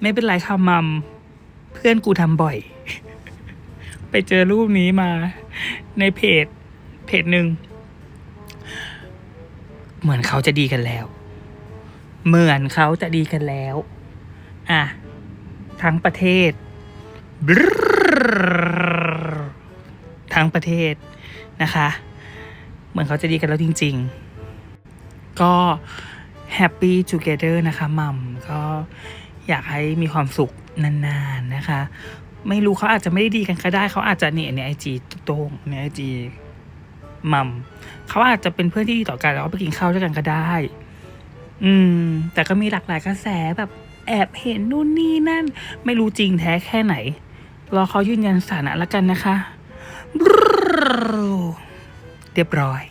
ไม่เป็นไรค่ะมัม เพื่อนกูทำบ่อย ไปเจอรูปนี้มาในเพจ เพจหนึ่ง เหมือนเขาจะดีกันแล้ว เหมือนเขาจะดีกันแล้ว อะ ทั้งประเทศ ทั้งประเทศนะคะ เหมือนเขาจะดีกันแล้วจริง ๆ ก็แฮปปี้ together นะคะมัมก็อยากให้มีความสุขนานๆนะคะ ไม่รู้เขาอาจจะไม่ได้ดีกันก็ได้เขาอาจจะเนี่ยในไอจีโต้งในไอจีมัมเขาอาจจะเป็นเพื่อนที่ดีต่อกันแล้วก็ไปกินข้าวด้วยกันก็ได้ อืม แต่ก็มีหลากหลายกระแสแบบแอบเห็นนู่นนี่นั่น ไม่รู้จริงแท้แค่ไหน รอเขายืนยันสถานะแล้วกันนะคะ เรียบร้อย